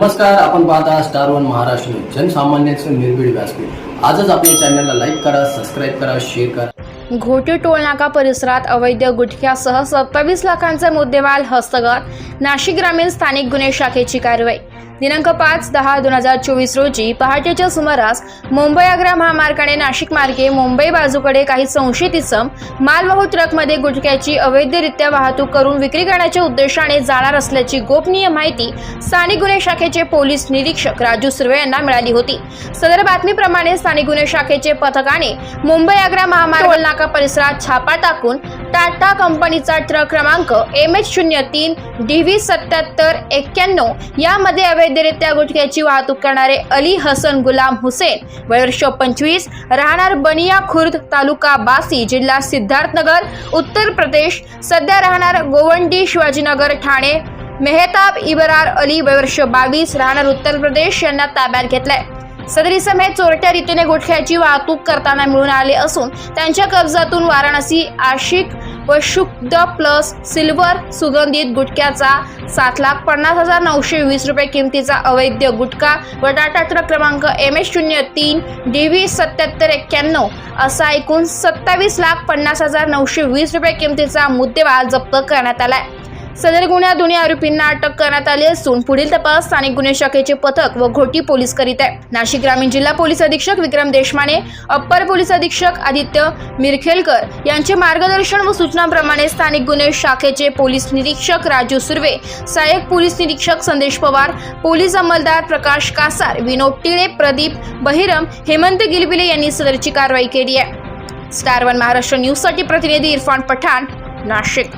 नमस्कार आपण पाहता स्टार वन महाराष्ट्र जनसामान्यांचं निर्भीड व्यासपीठ. आजच आपल्या चॅनलला लाईक करा सबस्क्राईब करा शेअर करा. घोटी टोलनाका परिसरात अवैध गुटख्यासह सत्तावीस लाखांचे मुद्देमाल हस्तगत. नाशिक ग्रामीण स्थानिक गुन्हे शाखेची कारवाई. दिनांक पाच दहा दोन हजार चोवीस रोजी पहाटेच्या सुमारास मुंबई आग्रा महामार्गाने नाशिक मार्गे मुंबई बाजूकडे काही संशयित इसम मालवाहू ट्रकमध्ये गुटख्याची अवैधरित्या वाहतूक करून विक्री करण्याच्या उद्देशाने जाणार असल्याची गोपनीय माहिती स्थानिक गुन्हे शाखेचे पोलीस निरीक्षक राजू सुर्वे यांना मिळाली होती. सदर बातमीप्रमाणे स्थानिक गुन्हे शाखेचे पथकाने मुंबई आग्रा महामार्ग नाका परिसरात छापा टाकून टाटा कंपनीचा ट्रक क्रमांक एम एच शून्य तीन डी व्ही सत्याहत्तर एक्क्याण्णव यामध्ये अवैधरित्या गुटख्याची वाहतूक करणारे अली हसन गुलाम हुसेन वयवर्ष पंचवीस राहणार बनिया खुर्द तालुका बासी जिल्हा सिद्धार्थनगर उत्तर प्रदेश सध्या राहणार गोवंडी शिवाजीनगर ठाणे मेहताब इबरार अली वयवर्ष बावीस राहणार उत्तर प्रदेश यांना ताब्यात घेतलाय. सदर इसम हे चोरट्या रीतीने गुटख्याची वाहतूक करताना मिळून आले असून त्यांच्या कब्जातून वाराणसी आशिक व शुद्ध प्लस सिल्वर सुगंधित गुटख्याचा सात लाख पन्नास हजार नऊशे वीस रुपये किमतीचा अवैध गुटखा व टाटा ट्रक क्रमांक एम एस शून्य तीन डी व्ही सत्याहत्तर एक्क्याण्णव असा एकूण सत्तावीस लाख पन्नास हजार नऊशे वीस रुपये किमतीचा मुद्देमाल जप्त करण्यात आला आहे सदर गुन्ह्यात दोन्ही आरोपींना अटक करण्यात आली असून पुढील तपास स्थानिक गुन्हे शाखेचे पथक व घोटी पोलीस करीत आहे नाशिक ग्रामीण जिल्हा पोलीस अधीक्षक विक्रम देशमाने अप्पर पोलीस अधीक्षक आदित्य मिरखेलकर यांचे मार्गदर्शन व सूचनांप्रमाणे स्थानिक गुन्हे शाखेचे पोलीस निरीक्षक राजू सुर्वे सहाय्यक पोलीस निरीक्षक संदेश पवार पोलीस अंमलदार प्रकाश कासार विनोद टिळे प्रदीप बहिरम हेमंत गिलबिले यांनी सदरची कारवाई केली आहे. स्टार वन महाराष्ट्र न्यूजसाठी प्रतिनिधी इरफान पठाण नाशिक.